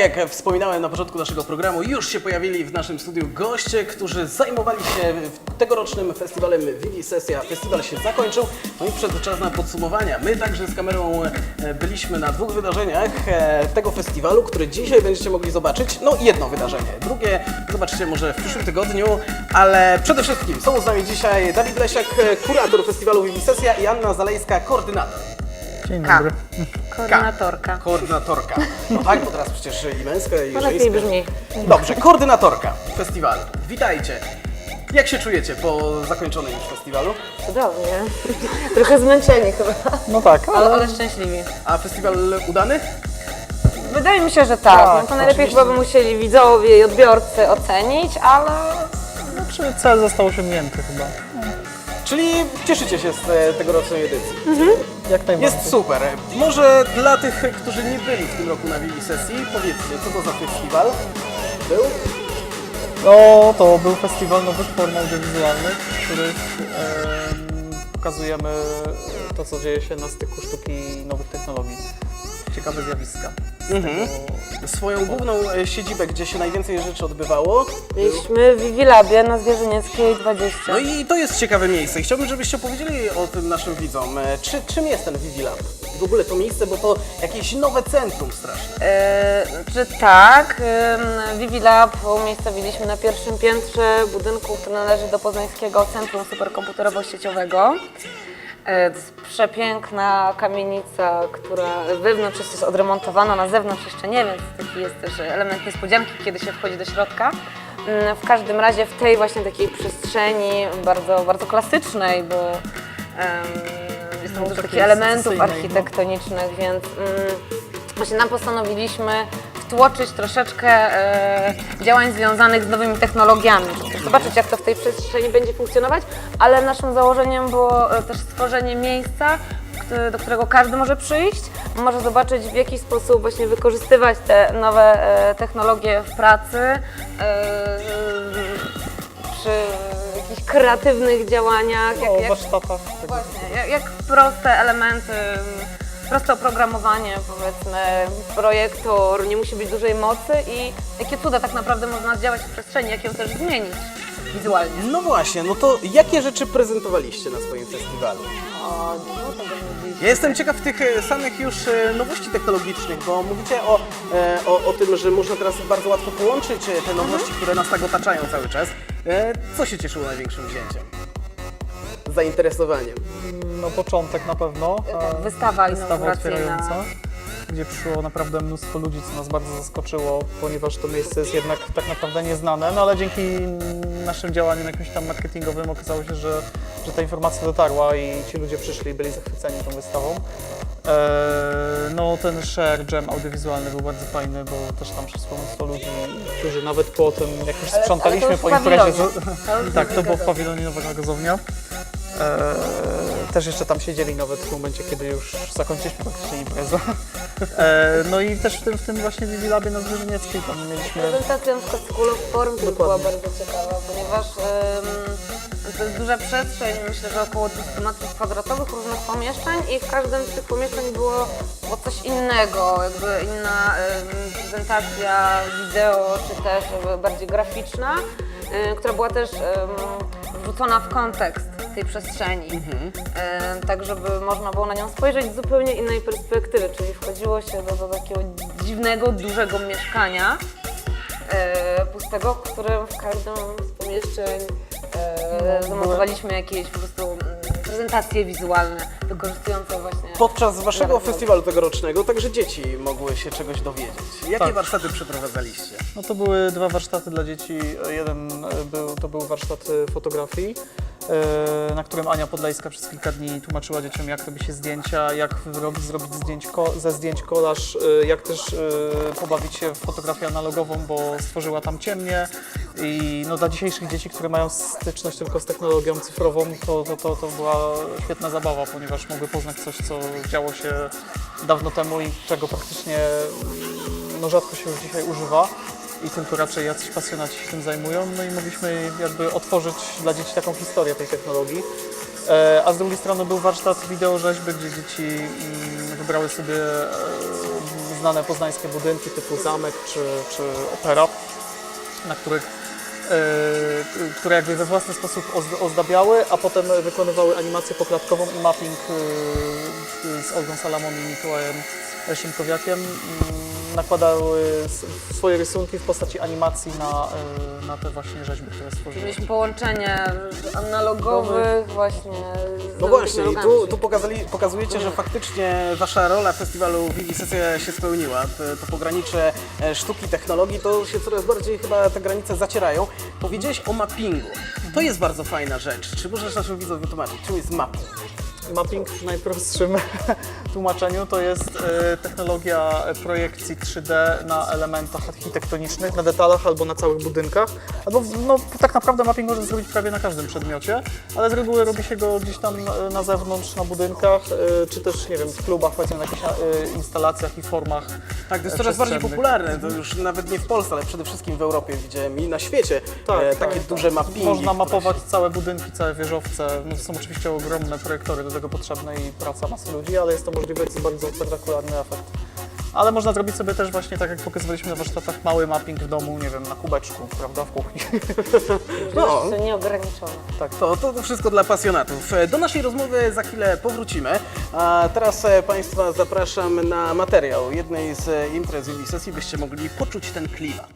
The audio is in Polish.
jak wspominałem na początku naszego programu, już się pojawili w naszym studiu goście, którzy zajmowali się tegorocznym festiwalem Vivi Sesja. Festiwal się zakończył, no i przyszedł czas na podsumowania. My także z kamerą e, byliśmy na dwóch wydarzeniach e, tego festiwalu, które dzisiaj będziecie mogli zobaczyć. No jedno wydarzenie, drugie zobaczycie może w przyszłym tygodniu, ale przede wszystkim są z nami dzisiaj Dawid Lesiak, e, kurator festiwalu Vivi Sesja i Anna Zalejska, koordynator. Dzień K. dobry. Koordynatorka. Koordynatorka. No tak, bo teraz przecież i męska, i lepiej brzmi. Dobrze, koordynatorka festiwalu. Witajcie. Jak się czujecie po zakończonym już festiwalu? Cudownie. Trochę zmęczeni chyba, No tak, ale ale, ale szczęśliwi. A festiwal udany? Wydaje mi się, że tak. Tak, no to najlepiej oczywiście. chyba by musieli widzowie i odbiorcy ocenić, ale znaczy cel został osiągnięty chyba. Czyli cieszycie się z e, tegorocznej edycji. Jak najbardziej. Jest super. Może dla tych, którzy nie byli w tym roku na Vivi Sesji, powiedzcie, co to za festiwal był? No, to był festiwal nowych form audiowizualnych, w których em, pokazujemy to, co dzieje się na styku sztuki i nowych technologii. Ciekawe zjawiska. Mhm. Swoją główną e, siedzibę, gdzie się najwięcej rzeczy odbywało. mieliśmy w Vivilabie na Zwierzynieckiej 20. No i to jest ciekawe miejsce. Chciałbym, żebyście opowiedzieli o tym naszym widzom. E, Czy, czym jest ten Vivi Lab? W ogóle to miejsce, bo to jakieś nowe centrum straszne. E, czy tak? Ym, Vivi Lab umiejscowiliśmy na pierwszym piętrze budynku, który należy do Poznańskiego Centrum Superkomputerowo-Sieciowego. E, To jest przepiękna kamienica, która wewnątrz jest odremontowana, na zewnątrz jeszcze nie, więc taki jest też element niespodzianki, kiedy się wchodzi do środka. Mm, W każdym razie w tej właśnie takiej przestrzeni bardzo, bardzo klasycznej, bo em, jest tam No, dużo takiej takich elementów secesyjnej, no. architektonicznych, więc mm, właśnie nam postanowiliśmy wtłoczyć troszeczkę e, działań związanych z nowymi technologiami, zobaczyć jak to w tej przestrzeni będzie funkcjonować, ale naszym założeniem było e, też stworzenie miejsca, do którego każdy może przyjść, może zobaczyć w jaki sposób właśnie wykorzystywać te nowe e, technologie w pracy, e, przy jakichś kreatywnych działaniach, O jak, jak, warsztatach. Tego. Właśnie, jak, jak proste elementy, proste oprogramowanie, powiedzmy, projektor, nie musi być dużej mocy i jakie cuda tak naprawdę można zdziałać w przestrzeni, jak ją też zmienić wizualnie. No właśnie, no to jakie rzeczy prezentowaliście na swoim festiwalu? O, Ja jestem ciekaw tych e, samych już e, nowości technologicznych, bo mówicie o, e, o, o tym, że można teraz bardzo łatwo połączyć e, te nowości, które nas tak otaczają cały czas. E, Co się cieszyło największym wzięciem? Zainteresowaniem. No początek na pewno. e, Wystawa Wystawa otwierająca, gdzie przyszło naprawdę mnóstwo ludzi, co nas bardzo zaskoczyło, ponieważ to miejsce jest jednak tak naprawdę nieznane, no ale dzięki naszym działaniom jakimś tam marketingowym okazało się, że, że ta informacja dotarła i ci ludzie przyszli i byli zachwyceni tą wystawą. Eee, no ten share jam audiowizualny był bardzo fajny, bo też tam przyszło mnóstwo ludzi, którzy nawet po tym, jak już Ale- sprzątaliśmy ale to po imprezie, tak, to było w pawilonie Nowa Gazownia. Eee, też jeszcze tam siedzieli nawet w momencie, kiedy już zakończyliśmy praktycznie imprezę. Eee, no i też w tym, w tym właśnie Vivi Labie na Zwierzynieckiej tam mieliśmy... Prezentacja na przykład School of Form też była bardzo ciekawa, ponieważ em, to jest duża przestrzeń, myślę, że około 200 metrów kwadratowych różnych pomieszczeń i w każdym z tych pomieszczeń było, było coś innego, jakby inna em, prezentacja wideo, czy też jakby bardziej graficzna, em, która była też em, wrzucona w kontekst tej przestrzeni, Em, tak żeby można było na nią spojrzeć z zupełnie innej perspektywy, czyli wchodziło się do, do takiego dziwnego, dużego mieszkania, e, pustego, w którym w każdym z pomieszczeń e, zamontowaliśmy jakieś po prostu mm, prezentacje wizualne wykorzystujące właśnie... Podczas waszego Zaraz, festiwalu tegorocznego także dzieci mogły się czegoś dowiedzieć. Jakie Tak. warsztaty przeprowadzaliście? No to były dwa warsztaty dla dzieci. Jeden e, był, to był warsztat fotografii, na którym Ania Podlejska przez kilka dni tłumaczyła dzieciom, jak robi się zdjęcia, jak robić, zrobić zdjęć ze zdjęć kolaż, e, jak też e, pobawić się w fotografię analogową, bo stworzyła tam ciemnie. I no, dla dzisiejszych dzieci, które mają styczność tylko z technologią cyfrową, to, to, to, to była świetna zabawa, ponieważ mogły poznać coś, co działo się dawno temu i czego praktycznie no, rzadko się już dzisiaj używa i tylko raczej jacyś pasjonaci się tym zajmują. No i mogliśmy jakby otworzyć dla dzieci taką historię tej technologii. E, A z drugiej strony był warsztat wideorzeźby, gdzie dzieci mm, wybrały sobie e, znane poznańskie budynki typu zamek czy, czy opera, na których e, które jakby we własny sposób ozd- ozdabiały, a potem wykonywały animację poklatkową i mapping z Olgą Salamon i Mikołajem Szymkowiakiem. mm, Nakładały swoje rysunki w postaci animacji na, e, na te właśnie rzeźby, które stworzyły. Mieliśmy połączenie analogowych właśnie No właśnie, i tu, tu pokazali, pokazujecie, że faktycznie wasza rola w festiwalu Vivi Sesja się spełniła. To, to pogranicze e, sztuki, technologii, to się coraz bardziej chyba te granice zacierają. Powiedziałeś o mappingu. To jest bardzo fajna rzecz. Czy możesz naszym widzom wytłumaczyć, czym jest mapping? Mapping w najprostszym tłumaczeniu to jest e, technologia projekcji 3D na elementach architektonicznych, na detalach albo na całych budynkach. Albo no, tak naprawdę mapping można zrobić prawie na każdym przedmiocie, ale z reguły robi się go gdzieś tam e, na zewnątrz, na budynkach, e, czy też nie wiem, w klubach, powiedzmy na jakichś e, instalacjach i formach. Tak, to jest e, coraz bardziej popularne. To już nawet nie w Polsce, ale przede wszystkim w Europie widziałem i na świecie Tak, e, tak, takie tak. duże mappingi. Można mapować się- całe budynki, całe wieżowce. No to są oczywiście ogromne projektory do tego potrzebne i praca masy ludzi, ale jest to możliwe, jest bardzo spektakularny efekt. Ale można zrobić sobie też właśnie tak, jak pokazywaliśmy na warsztatach, mały mapping w domu, nie wiem, na kubeczku, prawda, w kuchni. No. Możliwości nieograniczone. Tak, to, to, wszystko dla pasjonatów. E, Do naszej rozmowy za chwilę powrócimy, a teraz e, Państwa zapraszam na materiał jednej z e, imprez Vivi Sesji, byście mogli poczuć ten klimat.